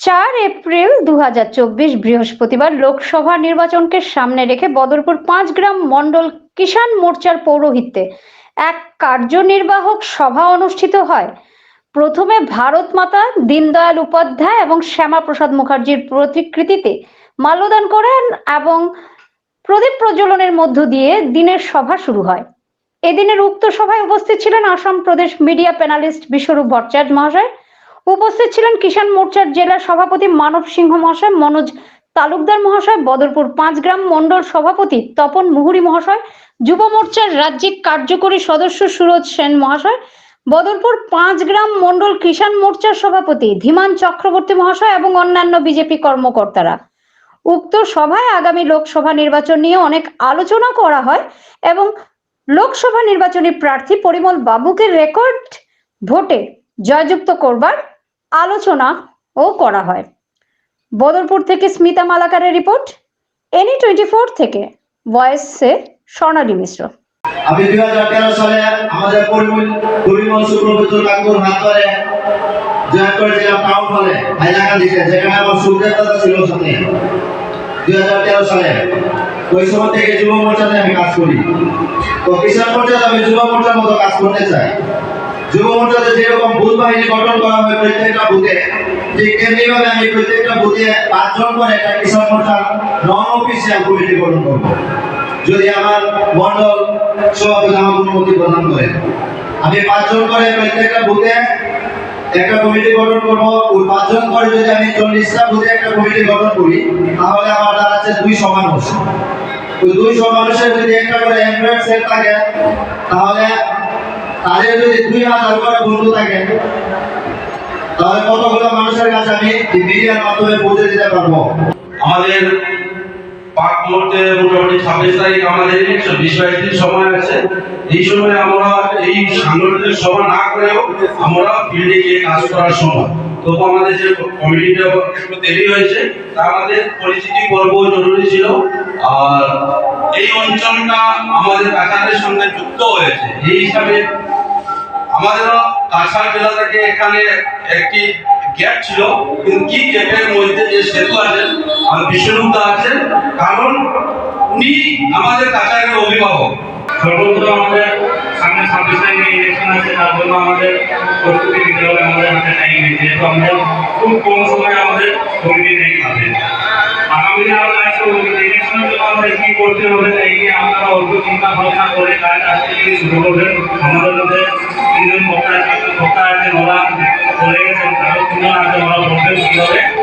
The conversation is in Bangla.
চার এপ্রিল দু হাজার চব্বিশ বৃহস্পতিবার লোকসভা নির্বাচনকে সামনে রেখে বদরপুর পাঁচ গ্রাম মণ্ডল কিষাণ মোর্চার পৌরোহিত্যে এক কার্যনির্বাহক সভা অনুষ্ঠিত হয়। প্রথমে ভারত মাতা, দীনদয়াল উপাধ্যায় এবং শ্যামা প্রসাদ মুখার্জির প্রতিকৃতিতে মাল্যদান করেন এবং প্রদীপ প্রজ্বলনের মধ্য দিয়ে দিনের সভা শুরু হয়। এদিনের উক্ত সভায় উপস্থিত ছিলেন আসাম প্রদেশ মিডিয়া প্যানালিস্ট বিশ্বরূপ ভট্টাচার্য মহাশয় উপস্থিত ছিলেন কিষাণ মোর্চার জেলা সভাপতি মানব সিংহ মহাশয়, মনোজ তালুকদার মহাশয়, বদরপুর পাঁচ গ্রাম মন্ডল সভাপতি তপন মুহুরী মহাশয়, যুব মোর্চার রাজ্যিক কার্যকরী সদস্য সুরজ সেন মহাশয়, বদরপুর পাঁচ গ্রাম মন্ডল কিষাণ মোর্চার সভাপতি ধীমান চক্রবর্তী মহাশয় এবং অন্যান্য বিজেপি কর্মকর্তারা। উক্ত সভায় আগামী লোকসভা নির্বাচন নিয়ে অনেক আলোচনা করা হয় এবং লোকসভা নির্বাচনী প্রার্থী পরিমল বাবুকে রেকর্ড ভোটে জয়যুক্ত করবার আলোচনা ও করা হয়। বদরপুর থেকে স্মিতা মালাকারের রিপোর্ট এনি টোয়েন্টি ফোর থেকে ভয়েসে স্বর্ণালী মিশ্র। আমি দুই হাজার তেরো সালে আমাদের পরিমল কাকুর হাত ধরে করেছিলাম টাউন হলে যেখানে আমার দাদা ছিল সাথে। দুই হাজার তেরো সালে, ওই সময় থেকে যুব মোর্চাতে আমি কাজ করি। তো কিষাণ মোর্চাতে আমি যুব মোর্চার মতো কাজ করতে চাই। যুব মোর্চাতে যেরকম বুথ বাহিনী গঠন করা হয় প্রত্যেকটা বুথে ঠিক তেমনিভাবে আমি প্রত্যেকটা বুথে পাঁচজন করে একটা কিষাণ মোর্চার নন অফিসিয়াল কমিটি গঠন করব। যদি আমার মন্ডল সভাপতি আমার অনুমতি প্রদান করে। আমি পাঁচজন করে প্রত্যেকটা বুথে একটা কমিটি গঠন করব। ওই পাঁচজন করে যদি আমি চল্লিশটা বুথে একটা কমিটি গঠন করি, তাহলে আমার দাঁড়াচ্ছে দুই মানুষ ওই দুইশো মানুষের যদি একটা করে অ্যান্ড্রয়েড সেট থাকে, তাহলে তাদের যদি দুই হাজার করে বন্ধু থাকে, তাহলে কতগুলো মানুষের কাছে আমি মিডিয়ার মাধ্যমে পৌঁছে দিতে পারব? আমাদের আমাদের কাজ করার সময়। তবু আমাদের যে কমিটিটা একটু দেরি হয়েছে, তা আমাদের পরিচিতি জরুরি ছিল। আর এই অঞ্চলটা আমাদের কাছাড়ের সঙ্গে যুক্ত হয়েছে। এই হিসাবে আমাদের কাছাড় জেলা থেকে এখানে একটি গ্যাপ ছিল, কিন্তু কি গ্যাপের মধ্যে যে সেতু আছেন কারণ উনি আমাদের কাছাড়ের অভিভাবক। আমাদের সামনে ছাব্বিশ তারিখে ইলেকশন আছে, তার জন্য আমাদের প্রস্তুতি নিতে হবে, আমাদের হাতে টাইম নেই। যেহেতু খুব কম সময়ে কি করতে হবে এই নিয়ে আপনারা অল্প চিন্তা ভাবনা করে কাজ আসতে গিয়ে শুরু করবেন আমাদের মধ্যে তিনজন আছে বক্তা বলে গেছেন। আরও তিনজন আছে ওরা কীভাবে